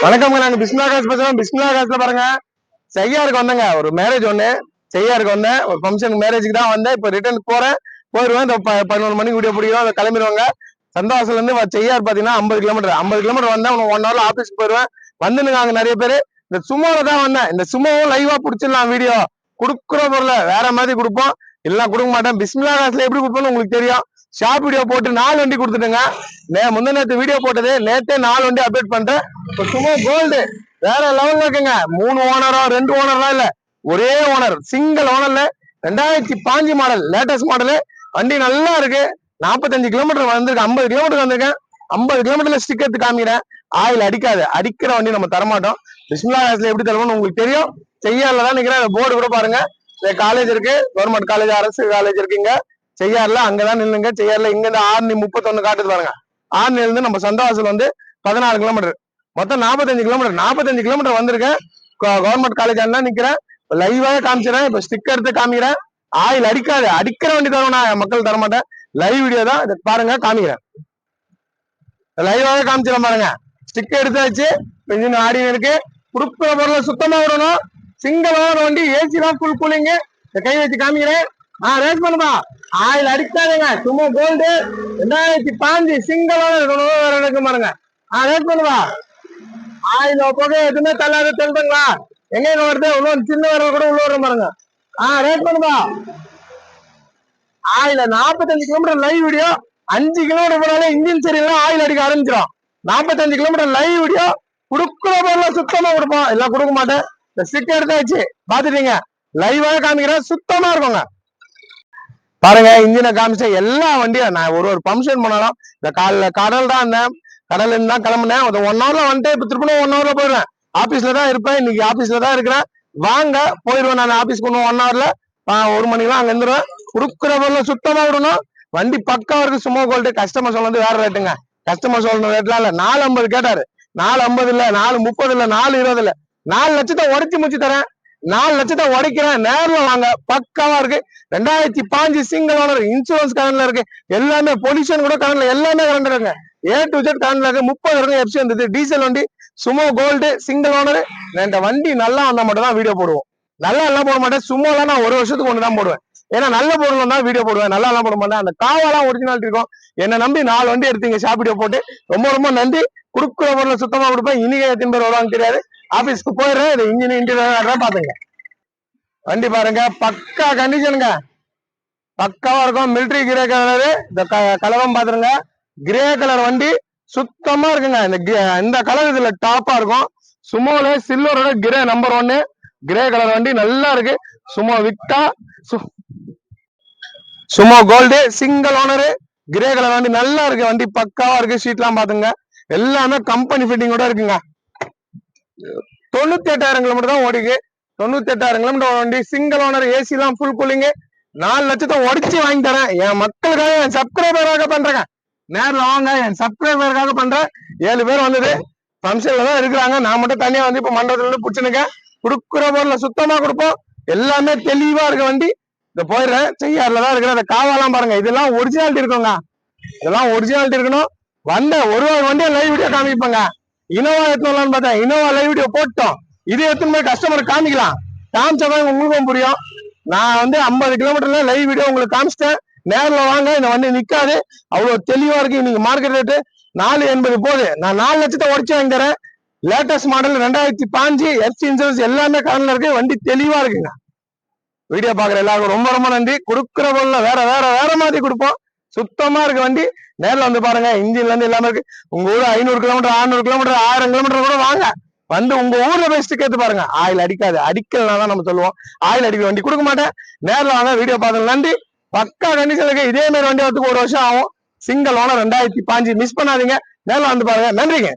வணக்கம் நாங்க பிஸ்மிலா காசு பேசுறோம். பிஸ்மிலா காசுல பாருங்க. செய்யாருக்கு வந்தேங்க. ஒரு மேரேஜ் ஒண்ணு. செய்யாருக்கு வந்தேன். ஒரு ஃபங்க்ஷன் மேரேஜுக்கு தான் வந்தேன். இப்போ ரிட்டர்ன் போறேன். போயிடுவேன் இந்த ப- மணிக்கு வீடியோ பிடிக்கிறோம் அதை கிளம்பிடுவாங்க. சந்தோஷத்துல இருந்து வ- செய்யார் பாத்தீங்கன்னா ஐம்பது கிலோமீட்டர் ஐம்பது கிலோமீட்டர் வந்தேன். ஒன் ஹவர்ல ஆபீஸ்க்கு போயிடுவேன் வந்துனுங்க அங்க நிறைய பேர். இந்த சுமோல தான் வந்தேன். இந்த சுமோவும் லைவா பிடிச்சிடலாம் வீடியோ கொடுக்குற பொருளை வேற மாதிரி கொடுப்போம். எல்லாம் கொடுக்க மாட்டேன். பிஸ்மிலா காசுல எப்படி கொடுப்போம்னு உங்களுக்கு தெரியும். ஷாப் வீடியோ போட்டு நாலு வண்டி கொடுத்துட்டுங்க. நே முந்தின நேற்று வீடியோ போட்டது நேற்றே நாலு வண்டி அப்டேட் பண்ணிட்டேன். இப்போ சும்மா கோல்டு வேற லெவலில் இருக்குங்க. மூணு ஓனரோ ரெண்டு ஓனர்லாம் இல்லை ஒரே ஓனர் சிங்கிள் ஓனர்ல ரெண்டாயிரத்தி பாஞ்சு மாடல் லேட்டஸ்ட் மாடலு வண்டி நல்லா இருக்கு. நாற்பத்தஞ்சு கிலோமீட்டர் வந்திருக்கு ஐம்பது கிலோமீட்டர் வந்திருக்கேன். ஐம்பது கிலோமீட்டர்ல ஸ்டிக் எடுத்து காமிக்கிறேன். ஆயில் அடிக்காது. அடிக்கிற வண்டி நம்ம தரமாட்டோம். பிஸ்மிலா காசுல எப்படி தருவோம்னு உங்களுக்கு தெரியும். செய்யாதான் நினைக்கிறேன் போர்டு கூட பாருங்க. காலேஜ் இருக்கு. கவர்மெண்ட் காலேஜ் அரசு காலேஜ் இருக்குங்க. செய்யாறுல அங்கதான் நில்லுங்க. செய்யாறுல இங்க இருந்து ஆறுனி முப்பத்தொன்னு காட்டுது பாருங்க. ஆறுனில இருந்து நம்ம சந்தவாசல் வந்து பதினாலு கிலோமீட்டர் மொத்தம் நாற்பத்தஞ்சு கிலோமீட்டர் நாற்பத்தஞ்சு கிலோமீட்டர் வந்திருக்கேன். கவர்மெண்ட் காலேஜ் அண்ணா நிக்கிறேன். லைவாவே காமிச்சிடறேன் இப்ப ஸ்டிக்கர் எடுத்து காமிக்கிறேன். ஆயில் அடிக்காது. அடிக்கிற வண்டி தரும் நான். மக்கள் தர மாட்டேன் லைவ் வீடியோ தான் இதை பாருங்க காமிக்கிறேன். லைவாவே காமிச்சிடறேன் பாருங்க. ஸ்டிக்கர் எடுத்தாச்சு இன்ஜின் ஆடி இருக்கு. குடுக்கிற பொருளை சுத்தமா விடணும். சிங்கிளான வண்டி ஏசி தான் ஃபுல் கூலிங்கு கை வச்சு காமிக்கிறேன். ஆ ரேட் பண்ணுப்பா. ஆயில் அடிக்காதீங்க. சும்மா கோல்டு ரெண்டாயிரத்தி பாஞ்சு சிங்கிளான இருக்கணும் வேற இருக்கு பாருங்க. ஆ ரேட் பண்ணுப்பா. ஆயில் போக எதுவுமே தள்ளாத தெளிதுங்களா எங்க எங்க வருது? இன்னொரு சின்ன வரல கூட உள்ள வரும் பாருங்க. ஆ ரேட் பண்ணுப்பா. ஆயில நாற்பத்தஞ்சு கிலோமீட்டர் லைவ் வீடியோ அஞ்சு கிலோமீட்டர் போனாலே இன்ஜின் சரியில்லாம் ஆயில் அடிக்க ஆரம்பிச்சிடும் நாற்பத்தஞ்சு கிலோமீட்டர் லைவ் வீடியோ கொடுக்குற பொருள் சுத்தமா கொடுப்போம். எல்லாம் கொடுக்க மாட்டேன். இந்த ஸ்டிக் எடுத்தாச்சு. பாத்துட்டீங்க லைவாக காமிக்கிறேன். சுத்தமா இருக்குங்க. பாருங்க இன்ஜினை காமிச்ச எல்லா வண்டியும் நான் ஒரு ஒரு ஃபங்க்ஷன் பண்ணலாம் இந்த காலைல கடல் தான் இருந்தேன் கடல்ல இருந்து தான் கிளம்புனேன் ஒரு ஒன் ஹவர்ல வந்துட்டு இப்ப திருப்பி ஒன் ஹவர்ல போயிடுவேன். ஆபீஸ்ல தான் இருப்பேன் இன்னைக்கு ஆபீஸ்ல தான் இருக்கிறேன். வாங்க போயிடுவேன் நான் ஆபீஸ்க்கு ஒன்றும் ஒன் ஹவர்ல ஒரு மணிக்கெல்லாம் அங்க இருந்துருவேன். கொடுக்குற பொருளை சுத்தமா விடணும். வண்டி பக்கா இருக்கு சும்மா கோல்டு கஸ்டமர் சொல்றது வேற ரேட்டுங்க கஸ்டமர் சொல்ற ரேட்லாம் இல்ல. நாலு ஐம்பது கேட்டாரு. நாலு ஐம்பது இல்ல நாலு முப்பது இல்ல நாலு இருபது இல்ல. நாலு லட்சத்தை உடச்சி முடிச்சு தரேன். நாலு லட்சத்தை உடைக்கிறேன் நேர்ல வாங்க. பக்காவா இருக்கு. ரெண்டாயிரத்தி பாஞ்சு சிங்கிள் ஓனர் இன்சூரன்ஸ் கரண்ட்ல இருக்கு. எல்லாமே பொல்யூஷன் கூட கரண்ட்ல எல்லாமே கரண்ட் இருக்கு. ஏ டு ஜெட் கரண்ட்ல இருக்கு. முப்பது இருக்கு எப்சி வந்தது. டீசல் வண்டி சுமோ கோல்டு சிங்கிள் ஓனர் இந்த வண்டி நல்லா வந்தா மட்டும் தான் வீடியோ போடுவோம். நல்லா எல்லாம் போட மாட்டேன். சும்மாலாம் நான் ஒரு வருஷத்துக்கு ஒன்று தான் போடுவேன். ஏன்னா நல்ல பொருள் தான் வீடியோ போடுவேன். நல்லா எல்லாம் போட மாட்டேன். அந்த காவெல்லாம் ஒரிஜினாலிட்டி இருக்கும். என்னை நம்பி நாலு வண்டி எடுத்தீங்க ஷாப் வீடியோ போட்டு. ரொம்ப ரொம்ப நன்றி. கொடுக்குற பொருளை சுத்தமா கொடுப்பேன். இனிக எத்தனை பேர் வருவாங்க தெரியாது. ஆபீஸ்க்கு போயிடுறேன் இது இன்ஜின் இன்டீரியர் பாத்துங்க வண்டி பாருங்க பக்கா கண்டிஷனுங்க பக்காவா இருக்கும் மிலிட்ரி கிரே கலரு இந்த க- பாத்துருங்க. கிரே கலர் வண்டி சுத்தமா இருக்குங்க. இந்த இந்த கலர் இதுல டாப்பா இருக்கும். சுமோல சில்வரோட கிரே நம்பர் ஒன்னு கிரே கலர் வண்டி நல்லா இருக்கு. சுமோ விட்டா சு- Sumo gold single owner grey colour வண்டி நல்லா இருக்கு. வண்டி பக்காவா இருக்கு ஷீட்லாம் பாத்துங்க எல்லாமே கம்பெனி ஃபிட்டிங்கோட இருக்குங்க. தொண்ணூத்தி எட்டாயிரம் கிலோமீட்டர் தான் ஓடிக்கு தொண்ணூத்தி எட்டாயிரம் கிலோமீட்டர் வண்டி சிங்கிள் ஓனர் ஏசி தான் ஃபுல் கூலிங்கு நாலு லட்சத்தை உடச்சி வாங்கி தரேன். என் மக்களுக்காக என் சப்ஸ்கிரைபராக பண்றேங்க. நேரில் வாங்க என் சப்ஸ்கிரைபருக்காக பண்றேன். ஏழு பேர் வந்தது. ஃபங்க்ஷன்ல தான் இருக்கிறாங்க. நான் மட்டும் தனியா வந்து இப்ப மண்டபத்துல இருந்து பிடிச்சிருக்கேன் கொடுக்குற பொருளை சுத்தமா கொடுப்போம். எல்லாமே தெளிவா இருக்க வண்டி. இந்த போயிடுறேன். செய்யாறுல தான் இருக்கிற அந்த காவாலாம் பாருங்க. இதெல்லாம் ஒரிஜினாலிட்டி இருக்குங்க இதெல்லாம் ஒரிஜினாலிட்டி இருக்கணும். வந்த ஒரு ஒரு வண்டியை லைவ் வீடியோ காமிப்பாங்க. இனோவா எடுத்துலாம்னு பார்த்தேன். இனோவா லைவ் வீடியோ போட்டோம். இது எடுத்துன்னு போய் கஸ்டமர் காமிக்கலாம். காமிச்சதான் உங்களுக்கும் புரியும். நான் வந்து ஐம்பது கிலோமீட்டர்ல லைவ் வீடியோ உங்களுக்கு காமிச்சிட்டேன். நேரில் வாங்க இந்த வண்டி நிக்காது. அவ்வளவு தெளிவா இருக்கு. இன்னைக்கு மார்க்கெட் ரேட்டு நாலு எண்பது போகுது. நான் நாலு லட்சத்தை உடச்சு வாங்கி தரேன் லேட்டஸ்ட் மாடல் ரெண்டாயிரத்தி பாஞ்சு எஃப்சி இன்சூரன்ஸ் எல்லாமே கடன்ல இருக்கு. வண்டி தெளிவா இருக்குங்க. வீடியோ பாக்குற எல்லாருக்கும் ரொம்ப ரொம்ப நன்றி. கொடுக்குற பொருள் வேற வேற வேற மாதிரி கொடுப்போம். சுத்தமா இருக்க வண்டி நேரில் வந்து பாருங்க. இன்ஜின்ல இருந்து எல்லாமே இருக்கு. உங்க ஊர் ஐநூறு கிலோமீட்டர் ஆறுநூறு கிலோமீட்டர் ஆயிரம் கிலோமீட்டர் கூட வாங்க. வந்து உங்க ஊர்ல போய் கேட்டு பாருங்க. ஆயில் அடிக்காது. அடிக்கலாம் தான் நம்ம சொல்லுவோம். ஆயில் அடிக்கிற வண்டி கொடுக்க மாட்டேன். நேரில் வாங்க வீடியோ பார்த்து நன்றி. பக்கா கண்டிஷனுக்கு இதே மாதிரி வண்டி வரதுக்கு ஒரு வருஷம் ஆகும். சிங்கிள் ஓனர் ரெண்டாயிரத்தி பாஞ்சு மிஸ் பண்ணாதீங்க. நேரில் வந்து பாருங்க. நன்றிங்க.